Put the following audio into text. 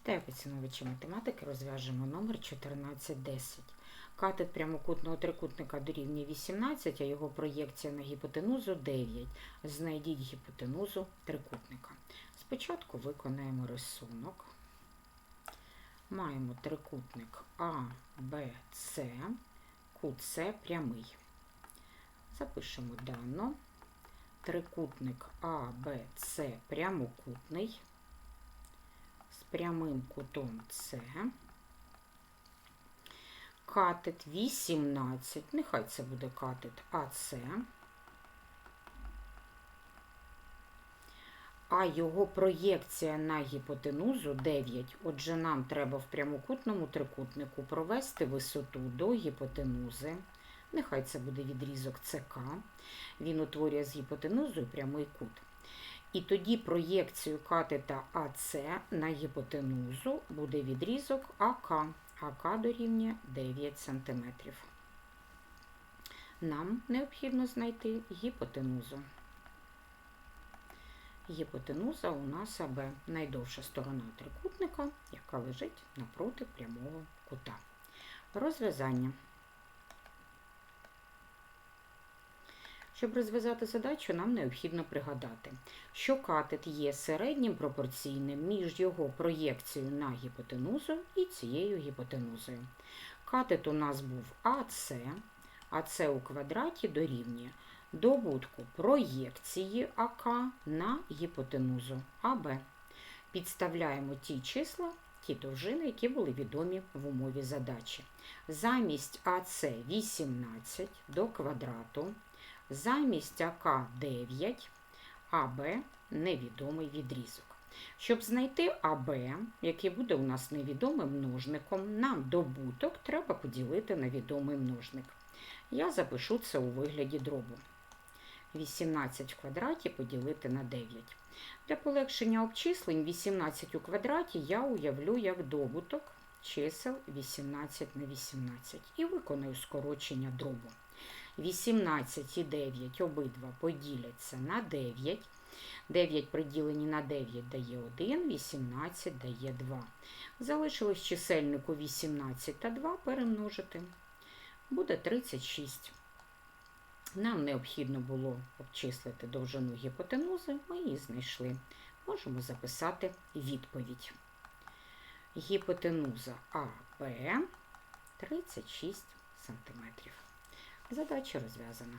Вітаю поціновувачі математики, розв'яжемо номер 1410. Катет прямокутного трикутника дорівнює 18, а його проєкція на гіпотенузу 9. Знайдіть гіпотенузу трикутника. Спочатку виконаємо рисунок. Маємо трикутник А, Б, С, кут С прямий. Запишемо дано. Трикутник А, Б, С прямокутний прямим кутом С. Катет 18, нехай це буде катет АС. А його проєкція на гіпотенузу 9. Отже, нам треба в прямокутному трикутнику провести висоту до гіпотенузи. Нехай це буде відрізок ЦК. Він утворює з гіпотенузою прямий кут. І тоді проєкцію катета АС на гіпотенузу буде відрізок АК. АК дорівнює 9 см. Нам необхідно знайти гіпотенузу. Гіпотенуза у нас АБ найдовша сторона трикутника, яка лежить напроти прямого кута. Розв'язання. Щоб розв'язати задачу, нам необхідно пригадати, що катет є середнім пропорційним між його проєкцією на гіпотенузу і цією гіпотенузою. Катет у нас був АС, АС у квадраті дорівнює добутку проєкції АК на гіпотенузу АБ. Підставляємо ті числа, ті довжини, які були відомі в умові задачі. Замість АС 18 до квадрату. Замість АК 9, АБ невідомий відрізок. Щоб знайти АБ, який буде у нас невідомим множником, нам добуток треба поділити на відомий множник. Я запишу це у вигляді дробу. 18 в квадраті поділити на 9. Для полегшення обчислень 18 у квадраті я уявлю як добуток чисел 18 на 18 і виконую скорочення дробу. 18 і 9 обидва поділяться на 9. 9 приділені на 9 дає 1, 18 дає 2. Залишилось чисельнику 18 та 2 перемножити. Буде 36. Нам необхідно було обчислити довжину гіпотенузи, ми її знайшли. Можемо записати відповідь. Гіпотенуза АБ 36 см. Задача розв'язана.